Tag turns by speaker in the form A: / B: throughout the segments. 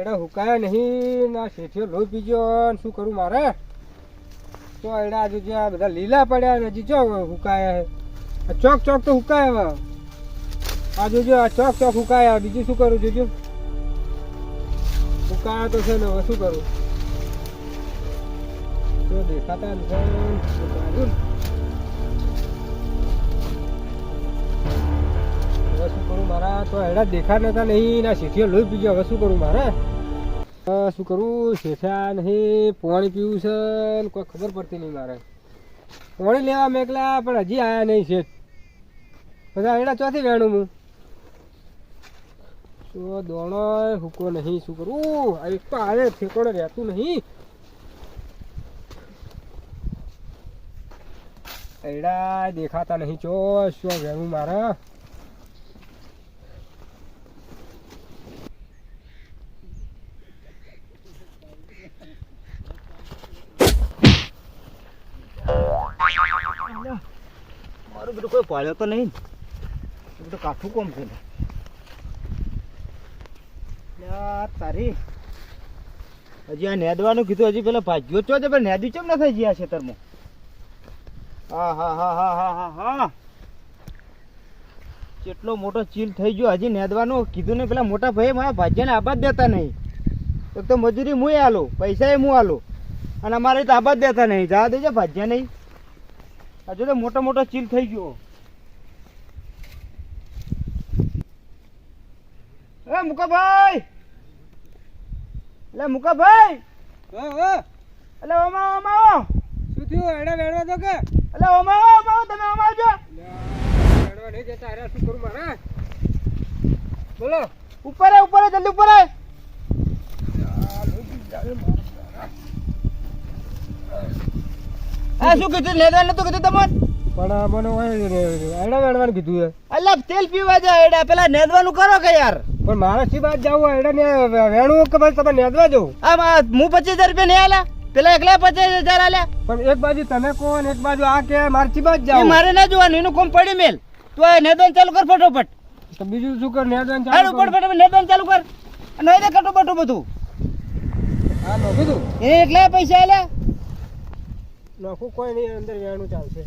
A: એડા હુકાયા નહીં, ના શેઠિયો લોહી પીજો શું કરું મારે? તો એડા આજે જ્યાં બધા લીલા પડ્યા ને હજી ચો હુકાયા આ ચોક ચોક તો હુકાયા આ જોજો, આ ચોક ચોક હુકાયા. બીજું શું કરું જોજો? હુકાયા તો છે ને હવે શું કરું? તો દેખાતા કરું મારા? તો એડા દેખાતા નતા નહીં ના શેઠિયો લોહી પીજો હવે શું કરું મારે? શું કરું? શેઠા નહીં પાણી પીવું છે કોઈ ખબર પડતી નહીં મારે. પાણી લેવા મેકલા, પણ હજી આયા નહીં શેઠ. બધા એડા ચોથી વેણું હું. તો દોણો હુકો નહીં? શું કરું? આ એક તો આવે ઠેકોડે રહેતું નહીં. એડા દેખાતા નહીં ચો, શું વેણું મારે
B: મારું બધું કોઈ પાડ્યો તો નહીં બધું કાઠું કોમ છે. તારી. હજી આ નેદવાનું કીધું, હજી પેલા ભાગ્યો ચો છે, પણ નેદી ચમ ના થઈ ગયા ખેતરમાં? હા હા હા હા હા હા હા. કેટલો મોટો ચીલ થઈ ગયો, હજી નેદવાનું કીધું ને પેલા મોટા ભાઈ મારા ભાગ્યને આબાદ દેતા નહીં. એક તો મજૂરી હું આલો પૈસા એ હું આલો, અને અમારે તો આબાદ દેતા નહીં. જવા દેજો ભાજ્યા નહીં. હજુ તો મોટો મોટો ચીલ થઈ ગયો. એ મુકાભાઈ એટલે મુકાભાઈ
A: હા હા.
B: એટલે ઓમા ઓમા.
A: શું થયું? એડા વેડવા તો કે.
B: એટલે ઓમા ઓમા તમે ઓમા જો
A: વેડવા નહીં જતા અરે શું કરું મારા? બોલો.
B: ઉપર આય, ઉપર આય, જલ્દી ઉપર! હે આ શું કીધું? લેવા નતું કીધું તમને?
A: પણ મને એડા વેણવાનું કીધું છે.
B: અલ્યા તેલ પીવા જાય એડા પેલા નેદવાનું કરો કે યાર?
A: પણ મારા સી બાદ જાવ એટલે ને વેણવું કે ભાઈ તમે નેદવા જવું
B: આ હું પચીસ હજાર રૂપિયા નહીં આલ્યા? પેલા એકલા પચીસ હજાર આલ્યા?
A: પણ એક બાજુ તમે કહો ને એક બાજુ આ કે મારે સી બાદ જાવ?
B: મારે ના જોવાનું એનું કોમ પડી મેલ. તું આ નેદવાનું ચાલુ કર ફટોફટ.
A: તો બીજું શું કર નેદવાનું ચાલુ કર?
B: ફટોફટ નેદવાનું ચાલુ કર. અને નહીં દે કટું બટું બધું.
A: હા નો દઉં
B: એ એકલા પૈસા આલ્યા?
A: નોખું કોઈ નહીં અંદર વેણું ચાલશે.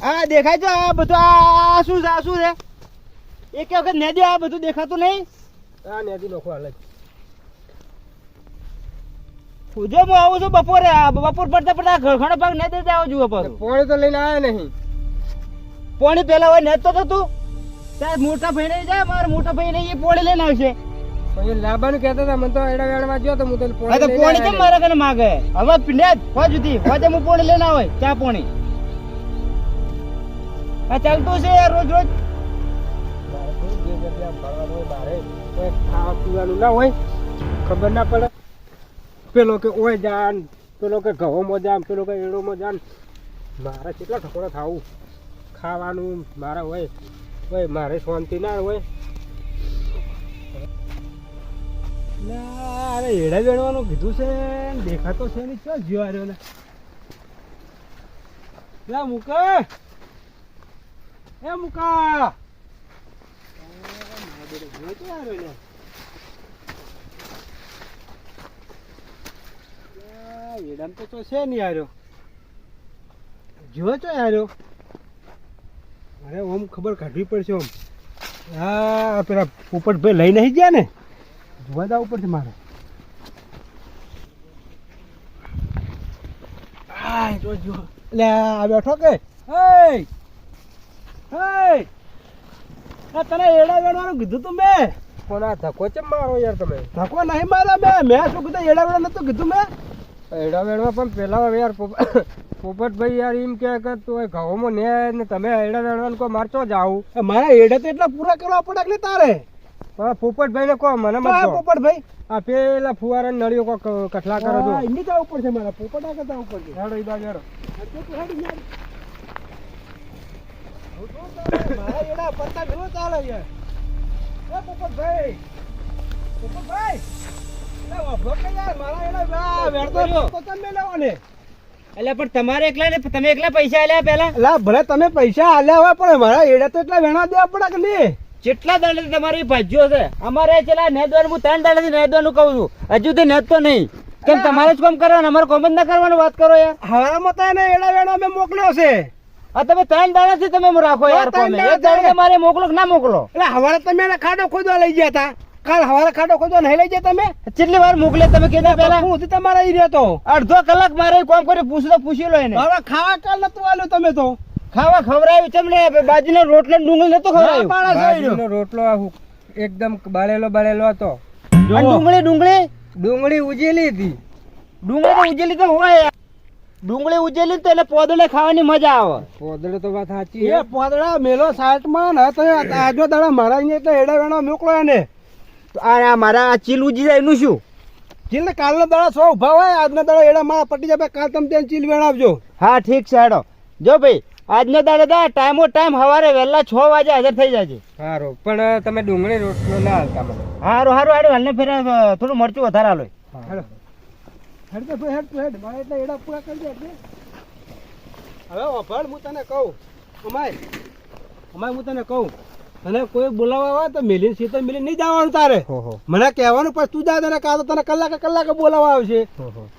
B: આ દેખાય છે આ બધું આ શું છે આ શું છે? એક વખત નેદી આ બધું દેખાતું નહીં?
A: આ નેદી નોખો હાલ જ
B: જો હું આવું છું બપોરે આ બપોર પડતા પડતા ઘણો ભાગ નેદી જાવ જુઓ પાછું.
A: પોણી તો લઈને આવ્યા નહીં.
B: પોણી પેલા હોય નેતો તો તું? ત્યાં મોટા ભાઈ નહીં જાય મારા મોટા ભાઈ નહીં એ પોણી લઈને આવશે
A: લાંબાનું કહેતા હતા મને તો એડા વેણવા ગયો તો હું તો
B: પોણી તો પોણી કેમ મારા કને માગે? હવે નેદ હોજ સુધી હોજે હું પોણી લઈને આવે ચા પોણી. આ ચાલતું છે રોજ રોજ.
A: જે જગ્યા ભરવાનું હોય કોઈ ખાવા પીવાનું ના હોય ખબર ના પડે. પેલો કે ઓય જાન પેલો કે ઘઉંમાં જાન પેલો કે એડોમાં જાન. મારે કેટલા ઠકોડા ખાવું? ખાવાનું મારે હોય હોય મારે શાંતિ ના હોય.
B: ના, અરે એડા વેડવાનું કીધું છે દેખાતો છે ને ચો જ્યો આર્યો ને મુકા. એ મુકા. એડામ તો તો છે નહીં આર્યો જો તો હાર્યો.
A: અરે, ઓમ ખબર કાઢવી પડશે ઓમ. હા પેલા પોપટભાઈ લઈ નહીં ગયા ને? જોવા જવું પડશે મારે.
B: આ, જો જો.
A: એટલે આ બેઠો કે? હે! હે!
B: તને એડા વેણવાનું કીધું તું મેં?
A: કોના ધક્કો ચમ મારો યાર તમે?
B: ધક્કો નહીં મારા મેં. મેં શું કીધું? એડા નતું કીધું મેં?
A: એડા વેડવા પણ પેલા યાર પોપ- પોપટભાઈ યાર એમ કે કે તું ઘઉંમાં ને ને તમે એડા વેડવાનું કહો મારચો જાવ?
B: મારા એડા તો એટલા પૂરા કરવા પડે કે તારે?
A: પોપટભાઈ ને કહો મને મત.
B: પોપટભાઈ?
A: આ પેલા ફુવારા નળીઓ કોક કઠલા કરો છો.
B: એમની જવું પડશે મારા. પોપટા કરતા ઉપર છે
A: હેડો ઈ બાજુ હેડો.
B: મારા એડા પડતા ઘણો ચાલે છે એ પોપટભાઈ પોપટભાઈ લે એટલે પણ તમારે એકલા તમે એકલા પૈસા આલ્યા પેલા?
C: એટલે ભલે તમે પૈસા આલ્યા હોય પણ મારા એડા તો એટલા વેણા દેવા પડે કે નહીં?
B: કેટલા દાડે તમારી ભાજ્યો છે. અમારે છેલ્લા નેદવાનું હું ત્રણ દાડેથી નેદવાનું કહું છું. હજુ તો નેદતો નહીં. કેમ તમારે જ કામ કરવાનું અમારે કોમ જ ના કરવાનું વાત કરો યાર.
C: હવારમાં તો એને એડા વેણા મેં મોકલ્યો છે.
B: આ તમે ત્રણ દાડાથી તમે રાખો યાર કોમે. એક
C: દાડે
B: મારે મોકલો કે ના મોકલો?
C: એટલે હવારે તમે એને ખાડો ખોદવા લઈ ગયા હતા. કાલ હવારે ખાડો ખોદવા નહીં લઈ ગયા તમે?
B: કેટલી વાર મોકલે તમે કીધા પેલા
C: હું તમારા ઈ રહ્યો
B: અડધો કલાક મારે કોમ કરી પૂછતો પૂછી લો એને.
C: હવે ખાવા કાલ નતું આલ્યું તમે તો.
B: ખાવા ખવડાય છે બાજુ બાજુનો રોટલો ડુંગળી નતો.
D: બાજરીનો રોટલો એકદમ બળેલો બળેલો હતો.
B: ડુંગળી ડુંગળી?
D: ડુંગળી ઉજેલી હતી.
B: ડુંગળી ઉજેલી તો હોય. ડુંગળી ઉજેલી તો એટલે પોદળે ખાવાની મજા આવે.
D: પોદળે તો વાત સાચી
C: એ પોદડા મેલો સાઈડમાં ને તો આજનો દાડા મારા અહીંયા એટલે એડા વેણા મોકલો એને.
B: તો આ મારા આ ચીલ ઉજી જાય એનું શું?
C: ચીલ કાલનો દાડા સો ઊભા હોય આજનો દાડો એડા મારા પટી જાય કાલ તમે ત્યાં ચીલ વેણાવજો.
B: હા ઠીક છે હેડો. જો ભાઈ આજનો દાડો દા ટાઈમો ટાઈમ સવારે વહેલા છ વાગે હાજર થઈ જાજે.
D: સારું પણ તમે ડુંગળી રોટલો ના હાલતા મને.
B: હારું હારું હારું હાલને ફેર થોડું મરચું વધારે હાલો
C: હેડો. હેડ તો હેડ તો હેડ. મારે એટલે એડા પૂરા કરી દે એટલે હવે ઓફળ હું તને કહું અમાય અમાય હું તને કહું અને કોઈ બોલાવવા આવે તો મિલીને સીતર મિલી નહીં જવાનું તારે. મને કહેવાનું પછી તું જા તને કાં તો તને કલાકે કલાકે બોલાવવા આવશે.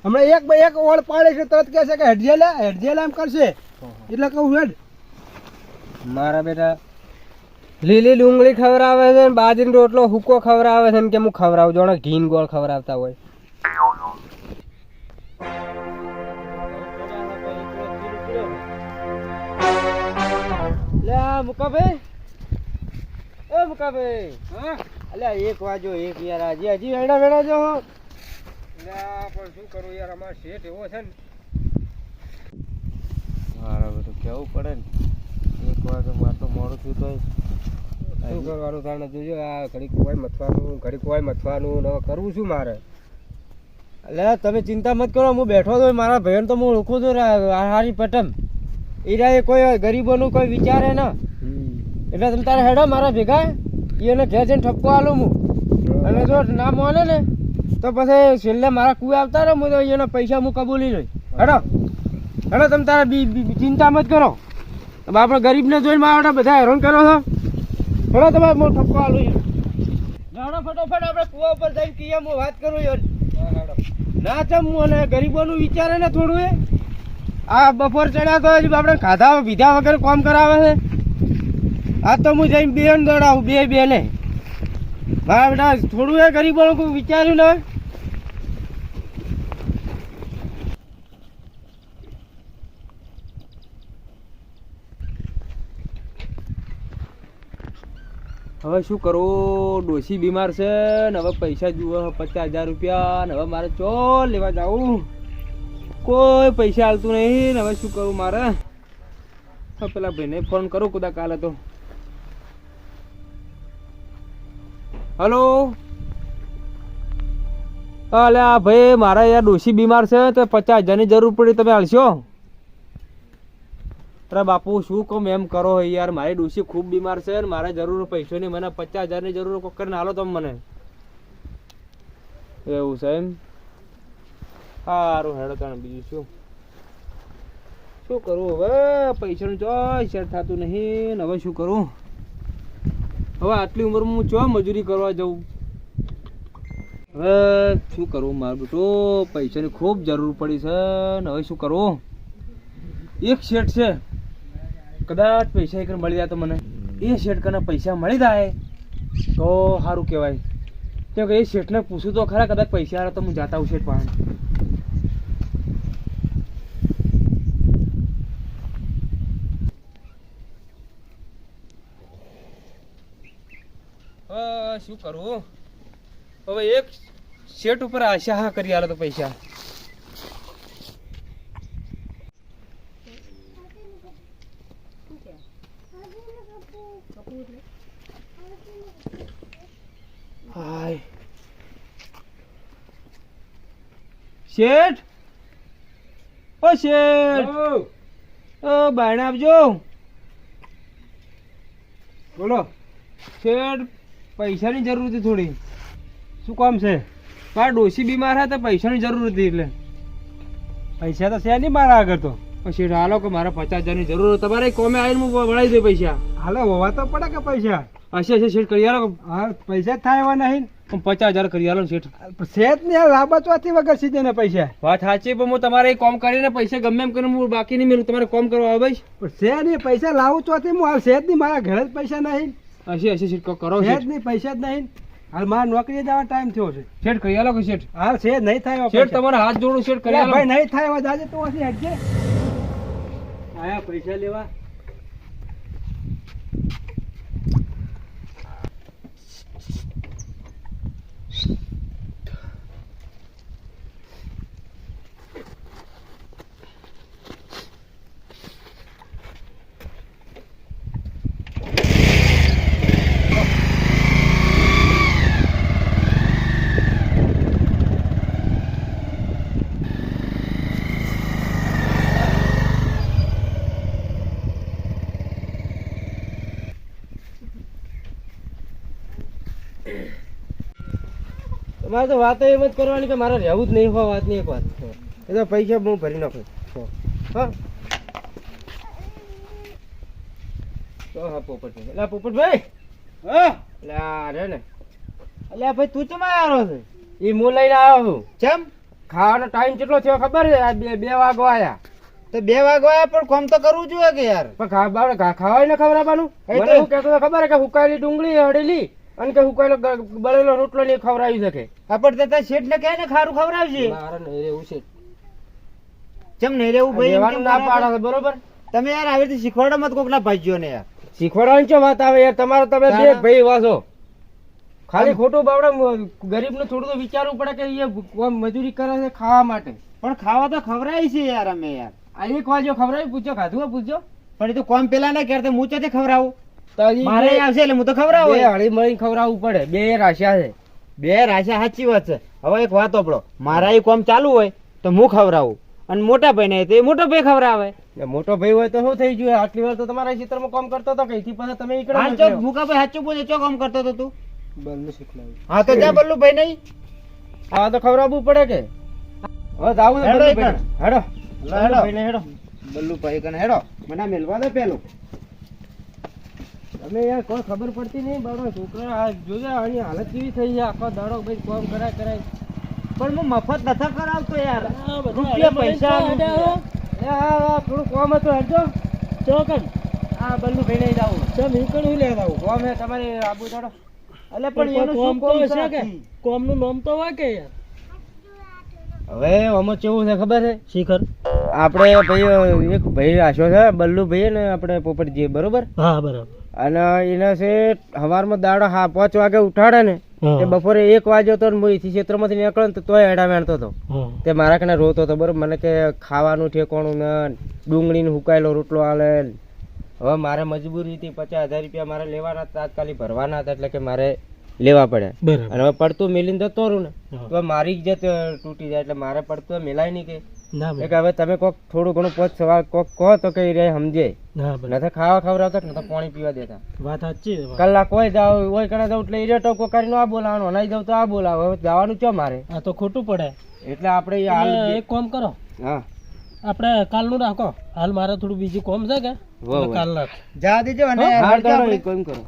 C: હમણાં એક બે એક ઓળ પાડે છે તરત કહે છે કે હેડજે લે હેડજે લે એમ કરશે. એટલે કહું હેડ.
D: મારા બેટા લીલી ડુંગળી ખવડાવે છે ને બાજરીનો રોટલો હુકો ખવડાવે છે ને કે હું ખવડાવું? જોણે ઘીન ગોળ ખવડાવતા હોય.
B: મુકાભાઈ એ મુકાભાઈ
C: હા?
B: અલ્યા એક વાજો એક યાર. હજી હજી વેડા વેડા જો
D: પણ શું કરું યાર અમારો શેઠ એવો છે ને.
B: બરાબર તો કેવું પડે ને? એક વાગે મારે તો મોડું થયું તો
D: શું કરવાનું તાણે જોજો આ ઘડી કોઈ મથવાનું ઘડીક કોઈ મથવાનું ને કરવું શું મારે?
B: એટલે તમે ચિંતા મત કરો હું બેઠો તો મારા ભાઈઓને તો હું ઓળખું છું હારી પટમ. એ કોઈ ગરીબોનું કોઈ વિચારે ના. એટલે તમે તારે હેડો, મારા ભેગા. એને ઘેર જઈને ઠપકો આલું હું. અને જો ના માને ને, તો પછી છેલ્લે મારા કુએ આવતા રહે, હું તો એના પૈસા હું કબૂલી લઈ હેડો. હેડો, તમે તારા બી ચિંતા મત કરો. આપણે ગરીબને જોઈને મારા બધા હેરાન કરો છો. હેડો, તમે હું ઠપકો આલું હેડો ફટોફટ આપણે કુવા ઉપર જઈને કહીએ હું વાત કરું યાર ના ચમ અને ગરીબોનું વિચારે ને થોડું એ. આ બપોર ચડ્યા તો આપણે ખાધા, પીધા વગર કામ કરાવે છે. આ તો હું જઈને બેન દોડાવું, બે બે ને હા બેટા થોડું એ ગરીબોનું કોઈ વિચાર્યું ને
D: હવે શું કરવું ડોસી બીમાર છે ને હવે પૈસા જુઓ પચાસ હજાર રૂપિયા ને હવે મારે ચો લેવા જાવું. કોઈ પૈસા હાલતું નહીં ને હવે શું કરવું મારે? પેલા ભાઈને ફોન કરું કુદા કાલે તો. હલો? અલે આ ભાઈ, મારા યાર ડોશી બીમાર છે, તો પચાસ હજારની જરૂર પડી, તમે હાલશો? અરે બાપુ, શું કહું એમ કરો યાર? મારી ડોશી ખૂબ બીમાર છે ને મારે જરૂર પૈસોની, મને પચાસ હજારની જરૂર કોક કરીને હાલો તમે મને. એવું છે એમ? સારું હેડો તને બીજું શું? શું કરું હવે? પૈસાનું ચોય શેર થતું નહીં ને હવે શું કરું? હવે આટલી ઉંમરમાં હું ચો મજૂરી કરવા જઉં? હવે શું કરવું મારું બેટો? પૈસાની ખૂબ જરૂર પડી છે ને હવે શું કરવું એક શેઠ છે. કદાચ પૈસા એક મળી જાય તો મને. એ શેઠ કને પૈસા મળી જાય તો સારું કહેવાય. કેમ કે એ શેઠને પૂછું તો ખરા, કદાચ પૈસા આવે તો હું જાતા હું શેઠ પાસે હવે શું કરવું હવે એક શેઠ ઉપર આશા હા કરી આલો તો પૈસા. શેઠ? ઓ શેઠ. ઓ બાયણે આપજો. બોલો. શેઠ પૈસાની જરૂર હતી થોડી. શું કામ છે? મારા ડોશી બીમાર હતા પૈસાની જરૂર હતી એટલે.
E: પૈસા તો છે નહીં મારા આગળ તો.
B: પછી હાલો કે મારે પચાસ હજારની જરૂર તમારે કોમે આવીને હું વળાવી દે પૈસા.
E: હાલો હોવા તો પડે કે પૈસા?
B: હશે હશે શેઠ કરી આલો.
E: હા પૈસા જ થાય એવા નહીં.
B: પણ પચાસ હજાર કરી આલો શેઠ.
E: શેઠ ને લાંબાચવાથી વગર સીધે ને પૈસા.
B: વાત સાચી પણ હું તમારે કામ કરીને પૈસા ગમે એમ કરીને હું બાકી નહીં મેળવું તમારે કામ કરવા આવે ભાઈ.
E: પણ છે નહીં પૈસા લાવું ચોથી હું હાલ શેઠ નહીં. મારા ઘરે જ પૈસા નહીં.
B: હશે હશે શેઠ કરો
E: છે જ
B: શેઠ.
E: નહીં પૈસા જ નહીં. હાલ માર નોકરી જવા ટાઈમ થયો છે.
B: શેઠ કરી આલો કે શેઠ?
E: હાલ છે નહીં થાય
B: શેઠ. તમારે હાથ જોડું શેઠ કરી આલો.
E: ભાઈ નહીં થાય હવે દાદા તું હજી હટજે આયા પૈસા લેવા.
D: તમારે તો વાતો એમ જ કરવાની કે મારે રહેવું જ નહીં હોય વાતની એક વાત એ તો પૈસા હું ભરી નાખું. હા. તો હા પોપટ એટલે પોપટભાઈ? હા. એટલે અરે ને. એટલે ભાઈ તું ચમ આવ્યો છે? એ હું લઈને આવ્યો છું. ચમ? ખાવાનો ટાઈમ કેટલો થયો ખબર છે? આ બે બે વાગો આયા. તો બે વાગો આયા પણ કોમ તો કરવું જોઈએ કે યાર? પણ ખાવા ખાવાય ને ખવડાવવાનું મને એવું કહેતો ખબર કે હુકાયેલી ડુંગળી હળેલી? અને કે ગ- બળેલો રોટલો ને ખવડાવી શકે. આપણ તે તાર શેઠ ને કહે ને ખારું ખવડાવજે.
E: મારે નહીં રહેવું છે
D: કેમ નહીં રહેવું ભાઈ?
E: રહેવાનું ના પાડે
D: બરોબર? તમે યાર આવી રીતે શીખવાડો મત કોકના ભાઈઓ ને યાર. શીખવાડવાની શું વાત આવે યાર? તમારો તમે બે ભાઈ વાસો ખાલી ખોટું બાવડા ગરીબ ને થોડું તો વિચારવું પડે કે એ મજૂરી કરે છે ખાવા માટે. પણ ખાવા તો ખવડાવી છે યાર અમે યાર. આ એક વાજો ખવડાવી પૂછો ખાધું પૂછજો. પણ એ તો કોમ પેલા ના કરતા હું ચોથી ખવડાવું? મારે આવશે એટલે હું તો ખવડાવું બે હળી મળી ખવડાવવું પડે. બે રાશિયા છે. બે રાશિયા સાચી વાત છે. હવે એક વાત આપણો. મારા એ કોમ ચાલુ હોય તો હું ખવડાવું. અને મોટા ભાઈ ને તે મોટો ભાઈ ખવડાવે. મોટો ભાઈ હોય તો શું થઈ ગયું? આટલી વાર તો તમારા ચિત્રમાં કામ કરતો હતો કઈથી પછી તમે ઈકડે મુકા ભાઈ સાચું બોલે? ચો કામ કરતો હતો તું?
E: બલ્લુ શીખલાવી.
D: હા તો જા બલ્લુ ભાઈ નહીં. હા તો ખવડાવવું પડે કે? હવે જાવું
E: હેડો
D: હેડો. હેડો. બલ્લુ ભાઈ કને હેડો. મને મેલવા દે પેલું.
E: તમે યાર કોઈ ખબર પડતી નહીં બાબા છોકરા આ જોજે આની હાલત કેવી થઈ છે આખો દાડો ભાઈ કોમ કરાય કરાય.
D: પણ હું મફત નથી કરાવતો યાર.
E: રૂપિયા પૈસા હા હા થોડું કોમ હતું હરજો ચોકન.
D: હા બલ્લુ ભાઈ લઈ જાવ
E: ચમ ઈકણ હું લેતા આવું?
D: કોમ હે તમારે આબુ દાડો એટલે
E: પણ
D: એનું
E: કોમ તો હશે કે? કોમનું નામ તો હોય કે યાર.
D: હવે આમાં કેવું છે ખબર છે?
E: શિખર.
D: આપણે ભાઈ એક ભાઈ આશો છે બલ્લુ ભાઈ ને આપણે પોપટજી બરોબર?
E: હા બરાબર.
D: અને એને છે સવારમાં દાડો હા પાંચ વાગે ઉઠાડે ને તે બપોરે એક વાગ્યો તો ને હું ક્ષેત્રમાંથી નીકળ્યો ને તો તોય એડા વેણતો હતો. તે મારા કને રોતો હતો બરોબર. મને કે ખાવાનું ઠેકોણું ને ડુંગળીને હુકાયેલો રોટલો આલે હવે મારે મજબૂરી હતી પચાસ હજાર રૂપિયા મારે લેવાના તાત્કાલિક ભરવાના હતા એટલે કે મારે લેવા પડે. અને હવે પડતું મિલીને તો તોરું ને તો મારી ઇજ્જત તૂટી જાય એટલે મારે પડતું મિલાય નહીં કે.
E: ના
D: એટલે કે હવે તમે કોક થોડું ઘણું પોચ સવાલ કોક કહો તો કઈ રે સમજે. નથી ખાવા ખવડાવતા નથી પાણી પીવા દેતા.
E: વાત સાચી
D: કલાક કોઈ જાવ હોય કણે જાવ એટલે એ ટોકો કરીને આ બોલાવવાનું હનાઈ જાવ તો આ બોલાવો. હવે જવાનું ચો મારે?
E: આ તો ખોટું પડે.
D: એટલે આપણે હાલ
E: એક કામ કરો.
D: હા.
E: આપણે કાલનું રાખો. હાલ મારે થોડું બીજું કોમ છે કે. કાલ રાખ
D: જા દેજો અને કરો ઈ કોમ કરો.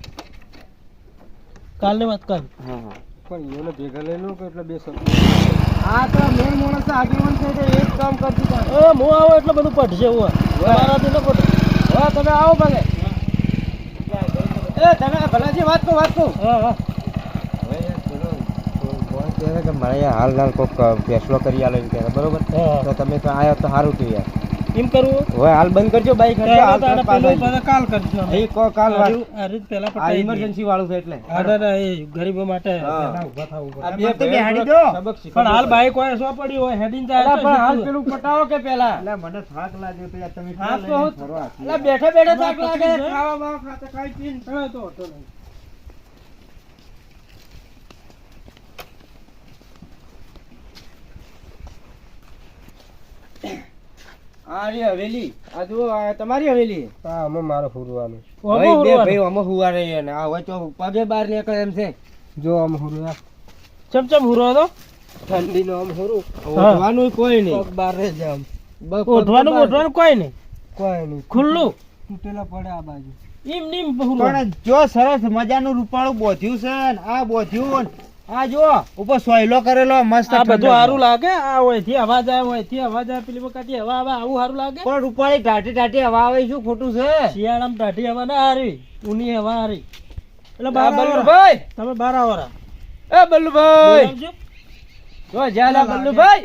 E: કાલની વાત કર.
D: હા હા.
E: પણ એને ભેગા લઈ લો એટલે બે
D: આ તો મેન માણસ આગેવાન છે તો એક કામ કરતી
E: એ હું આવો એટલે બધું પટશે હું. તમારાથી ન પટે
D: હવે તમે આવો ભલે. એ તમે ભલાજી વાત કહો વાત કહો
E: હા હા.
D: હવે યાર કહે કે મારે હાલ હાલ કોઈક ફેસલો કરી આલો એમ કહે છે, બરોબર? તો તમે તો આવ્યા તો સારું થયું યાર.
E: એમ કરવું
D: હવે હાલ બંધ કરજો બાઈક
E: તો કાલ કરજો.
D: એ કો કાલ વાત.
E: અરે પેલા પહેલા
D: આ ઇમરજન્સી વાળું છે એટલે.
E: ના, એ ગરીબો માટે ઊભા થવું પડે.
D: આ બે તમે હાડી દો.
E: પણ હાલ બાઈક હોય સો પડી હોય હેડીને જાય તો
D: પણ હાલ પેલું પટાવો કે પેલા?
B: એટલે મને થાક લાગ્યો તો યાર તમે
D: થાક તો એટલે. બેઠા બેઠા થાક લાગે. ખાવા બાવા ખાતે ખાઈ પીન.
E: તો તો નહીં.
D: આ રહી હવેલી. આ જુઓ તમારી હવેલી.
E: હા આમાં મારે ફૂરવાનું
D: ભાઈ, બે ભાઈ આમાં હુવા રહી અને આ વચ્ચે પગે બહાર નીકળે એમ છે.
E: જો આમ હુરવા ચમ ચમ હુરો હતો
D: ઠંડીનો આમ હુરું. કોઈ નહીં.
E: પગ બાર રહે ઓઢવાનું ઓઢવાનું કોઈ નહીં.
D: કોઈ નહીં.
E: ખુલ્લું.
D: તૂટેલા પડે આ બાજુ.
E: એમ નીમ
B: પણ જો સરસ મજાનું રૂપાળું બોધ્યું છે ને આ બોધ્યું ને આ જો ઉપર સોયલો કરેલો મસ્ત
E: આ બધું સારું લાગે? આ હોયથી અવાજ આવે હોયથી અવાજ આવે પેલી વખત હવા આવે આવું સારું લાગે?
B: પણ રૂપાળી ટાટી ટાટી હવા આવે શું ખોટું છે?
E: શિયાળામાં ટાટી હવા ના હારી ઉની હવા હારી. એટલે
D: બલ્લુભાઈ!
E: તમે બાર આવરા
D: એ બલ્લુભાઈ! જો જ્યાં બલ્લુભાઈ!